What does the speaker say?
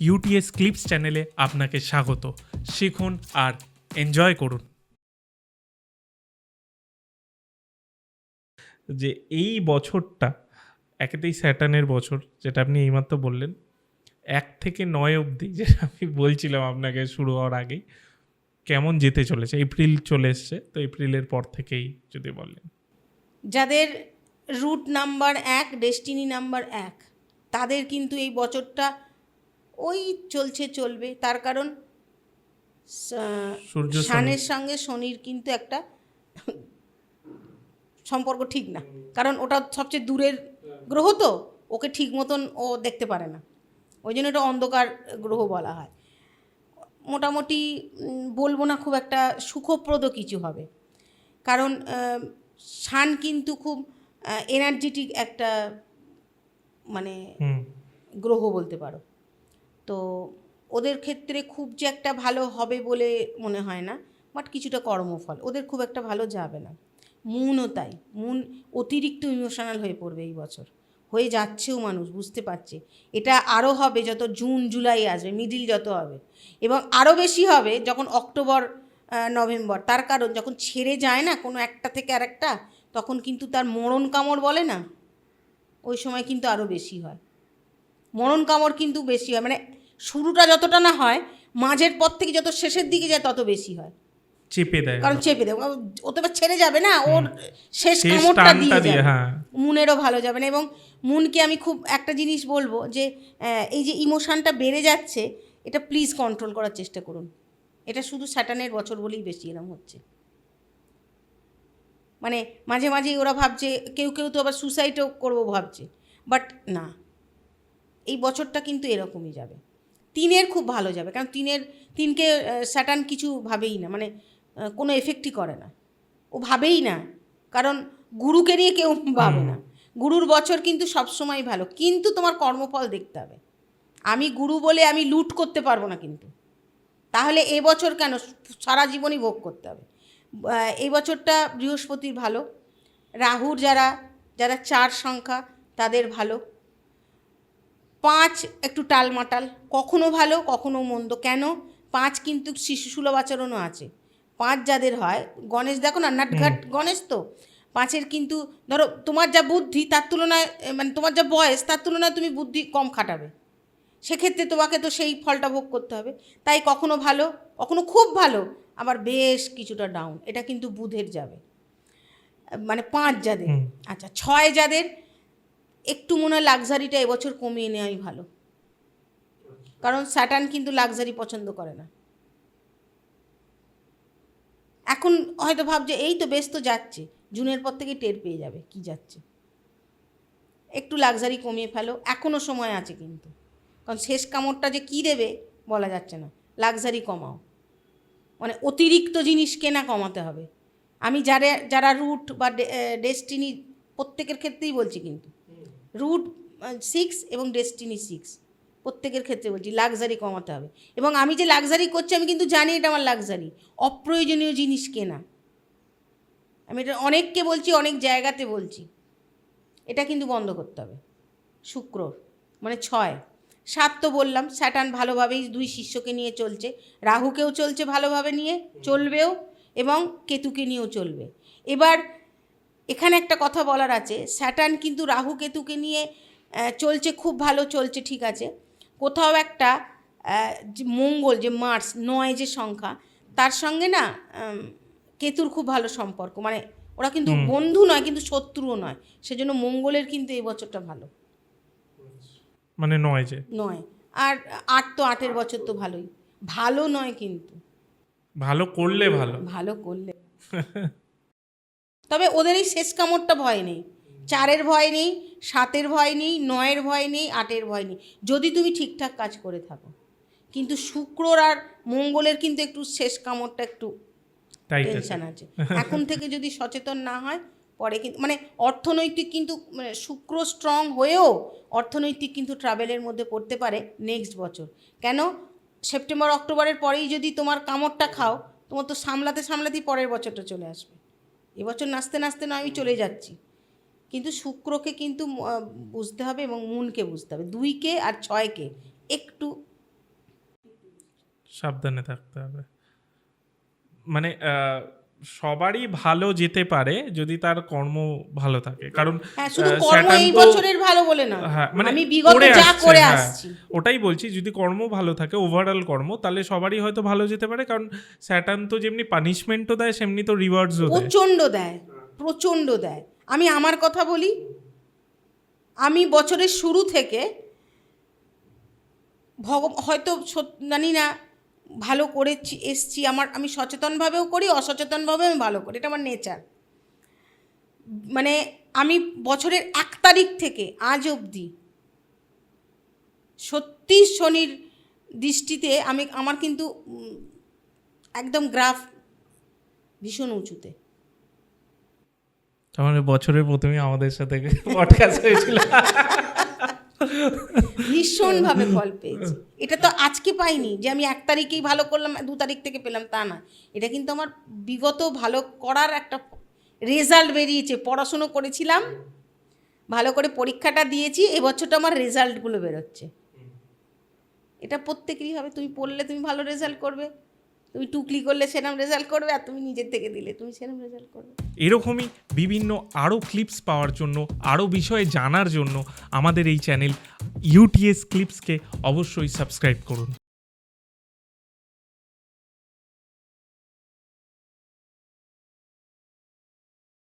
UTS clips চ্যানেলে আপনাকে স্বাগত। শিখুন আর এনজয় করুন। যে এই বছরটা, একেতেই স্যাটার্নের বছর, যেটা আপনি এইমাত্র বললেন, এক থেকে নয় অবধি, যেটা আমি বলছিলাম আপনাকে শুরু হওয়ার আগেই, কেমন যেতে চলেছে? এপ্রিল চলে এসছে, তো এপ্রিলের পর থেকেই যদি বলেন। যাদের রুট নাম্বার এক, ডেস্টিনি নাম্বার এক, তাদের কিন্তু এই বছরটা ওই চলছে চলবে। তার কারণ সা- সূর্য শনি। শানের সঙ্গে শনির কিন্তু একটা সম্পর্ক ঠিক না। কারণ ওটা সবচেয়ে দূরের গ্রহ তো ওকে ঠিক মতন ও দেখতে পারে না। ওই জন্য এটা অন্ধকার গ্রহ বলা হয়। মোটামুটি বলব না খুব একটা সুখপ্রদ কিছু হবে। কারণ শান কিন্তু খুব এনার্জেটিক একটা মানে গ্রহ বলতে পারো। তো ওদের ক্ষেত্রে খুব যে একটা ভালো হবে বলে মনে হয় না বাট কিছুটা কর্মফল। ওদের খুব একটা ভালো যাবে না। মুনও তাই। মুন অতিরিক্ত ইমোশনাল হয়ে পড়বে এই বছর। হয়ে যাচ্ছেও মানুষ, বুঝতে পারছে। এটা আরও হবে যত জুন, জুলাই আসবে মিডিল যত হবে। এবং আরও বেশি হবে যখন অক্টোবর নভেম্বর। তার কারণ, যখন ছেড়ে যায় না কোনো একটা থেকে আরেকটা, তখন কিন্তু তার মরণ কামড় বলে না? ওই সময় কিন্তু আরও বেশি হয়। মরণ কামড় কিন্তু বেশি হয়। মানে শুরুটা যতটা না হয় মাঝের পর থেকে যত শেষের দিকে যায় তত বেশি হয়। চেপে দেয়। কারণ চেপে দেবে ও তো ছেড়ে যাবে না ওর শেষ কামড়টা দিয়ে দিয়ে, যাবে। হ্যাঁ। মুনেরও ভালো যাবে না এবং মুনকে আমি খুব একটা জিনিস বলব যে এই যে ইমোশনটা বেড়ে যাচ্ছে এটা প্লিজ কন্ট্রোল করার চেষ্টা করুন। এটা শুধু স্যাটানের বছর বলেই বেশি এরম হচ্ছে। মানে মাঝে মাঝেই ওরা ভাবছে কেউ কেউ তো আবার সুসাইডও করব ভাবছে। বাট না এই বছরটা কিন্তু এরকমই যাবে। তিনের খুব ভালো যাবে কারণ তিনের তিনকে স্যাটার্ন কিছু ভাবেই না মানে কোনো এফেক্টই করে না। ও ভাবেই না কারণ গুরুকে নিয়ে কেউ ভাবে না। গুরুর বছর কিন্তু সবসময় ভালো কিন্তু তোমার কর্মফল দেখতে হবে। আমি গুরু বলে আমি লুট করতে পারব না কিন্তু। তাহলে এ বছর কেন? সারা জীবনই ভোগ করতে হবে। এই বছরটা বৃহস্পতির ভালো রাহুর যারা যারা চার সংখ্যা তাদের ভালো। পাঁচ একটু টালমাটাল কখনো ভালো কখনো মন্দ। কেন? পাঁচ কিন্তু শিশু সুলভ আচরণও আছে। পাঁচ যাদের হয় গণেশ দেখো না নাটঘাট গণেশ তো। পাঁচের কিন্তু ধরো তোমার যা বুদ্ধি তার তুলনায় মানে তোমার যা বয়স তার তুলনায় তুমি বুদ্ধি কম খাটাবে। সেক্ষেত্রে তোমাকে তো সেই ফলটা ভোগ করতে হবে। তাই কখনো ভালো কখনো খুব ভালো আবার বেশ কিছুটা ডাউন এটা কিন্তু বুধের যাবে। মানে পাঁচ যাদের। আচ্ছা ছয় যাদের একটু মনে হয় লাক্সারিটা এবছর কমিয়ে নেওয়াই ভালো। কারণ স্যাটার্ন কিন্তু লাক্সারি পছন্দ করে না। এখন হয়তো ভাবছে, এই তো বেশ তো যাচ্ছে, জুনের পর থেকে টের পেয়ে যাবে, কি যাচ্ছে? একটু লাক্সারি কমিয়ে ফেলো এখনও সময় আছে কিন্তু। কারণ শেষ কামড়টা যে কী দেবে, বলা যাচ্ছে না। লাক্সারি কমাও। মানে অতিরিক্ত জিনিস কেনা কমাতে হবে। আমি যারা যারা রুট বা ডেস্টিনি প্রত্যেকের ক্ষেত্রেই বলছি কিন্তু। রুট সিক্স এবং ডেস্টিনি সিক্স প্রত্যেকের ক্ষেত্রে বলছি লাক্সারি কমাতে হবে। এবং আমি যে লাক্সারি করছি, আমি কিন্তু জানি এটা আমার লাক্সারি অপ্রয়োজনীয় জিনিস কেনা। আমি এটা অনেককে বলছি, অনেক জায়গাতে বলছি। এটা কিন্তু বন্ধ করতে হবে। শুক্র মানে ছয়। সাত তো বললাম স্যাটার্ন ভালোভাবেই দুই শিষ্যকে নিয়ে চলছে। রাহুকেও চলছে ভালোভাবে নিয়ে, চলবেও, এবং কেতুকে নিয়েও চলবে। এবার এখানে একটা কথা বলার আছে স্যাটার্ন কিন্তু রাহু কেতুকে নিয়ে চলছে খুব ভালো চলছে ঠিক আছে। কোথাও একটা মঙ্গল যে মার্স নয় যে সংখ্যা তার সঙ্গে না কেতুর খুব ভালো সম্পর্ক। মানে ওরা কিন্তু বন্ধু নয় কিন্তু শত্রুও নয়। সেজন্য মঙ্গলের কিন্তু এই বছরটা ভালো। মানে নয় যে। নয়। আর আট তো আটের বছর তো ভালোই। ভালো নয় কিন্তু। ভালো করলে ভালো। ভালো করলে। তবে ওদের এই শেষ কামড়টা ভয় নেই। চারের ভয় নেই সাতের ভয় নেই নয়ের ভয় নেই আটের ভয় নেই। যদি তুমি ঠিকঠাক কাজ করে থাকো। কিন্তু শুক্রর আর মঙ্গলের কিন্তু একটু শেষ কামড়টা একটু টেনশন আছে। এখন থেকে যদি সচেতন না হয় পরে কিন্তু মানে অর্থনৈতিক কিন্তু মানে শুক্র স্ট্রং হয়েও অর্থনৈতিক কিন্তু ট্রাভেলের মধ্যে পড়তে পারে নেক্সট বছর। কেন? সেপ্টেম্বর অক্টোবরের পরেই যদি তোমার কামড়টা খাও তোমার তো সামলাতে সামলাতেই পরের বছরটা চলে আসবে। এবছর নাচতে নাচতে না আমি চলে যাচ্ছি। কিন্তু শুক্রকে কিন্তু বুঝতে হবে এবং মুনকে বুঝতে হবে। দুইকে আর ছয়কে একটু সাবধানে থাকতে হবে। মানে সবারই ভালো যেতে পারে যদি তার কর্ম ভালো থাকে। কারণ হ্যাঁ হ্যাঁ, মানে হ্যাঁ। ওটাই বলছি যদি কর্ম ভালো থাকে ওভারঅল কর্ম তাহলে সবারই হয়তো ভালো যেতে পারে। কারণ স্যাটার্ন তো যেমনি পানিশমেন্টও দেয় সেমনি তো রিওয়ার্ডসও দেয়। প্রচণ্ড দেয় প্রচণ্ড দেয়। আমি আমার কথা বলি আমি বছরের শুরু থেকে ভগ হয়তো জানি না ভালো করেছি এসছি, আমার, আমি সচেতনভাবেও করি, অসচেতনভাবেও আমি ভালো করি, এটা আমার নেচার। মানে আমি বছরের এক তারিখ থেকে আজ অবধি সত্যি শনির দৃষ্টিতে আমি, আমার কিন্তু একদম গ্রাফ ভীষণ উঁচুতে। তার মানে বছরের প্রথমে আমাদের সাথে পডকাস্ট হয়েছিল। ভীষণভাবে ফল পেয়েছি। এটা তো আজকে পাইনি, যে আমি এক তারিখেই ভালো করলাম, দু তারিখ থেকে পেলাম, তা না। এটা কিন্তু আমার বিগত ভালো করার একটা রেজাল্ট বেরিয়েছে। পড়াশুনো করেছিলাম, ভালো করে পরীক্ষাটা দিয়েছি, এবছরটা আমার রেজাল্টগুলো বেরোচ্ছে। এটা প্রত্যেকেরই হবে, তুমি পড়লে তুমি ভালো রেজাল্ট করবে। তুমি টুকলি করলে সেরম রেজাল্ট করবে আর তুমি নিজের থেকে দিলে, তুমি সেরকম রেজাল্ট করবে। এরকমই বিভিন্ন আরও ক্লিপস পাওয়ার জন্য আরও বিষয়ে জানার জন্য আমাদের এই চ্যানেল ইউটিএস ক্লিপসকে অবশ্যই সাবস্ক্রাইব করুন।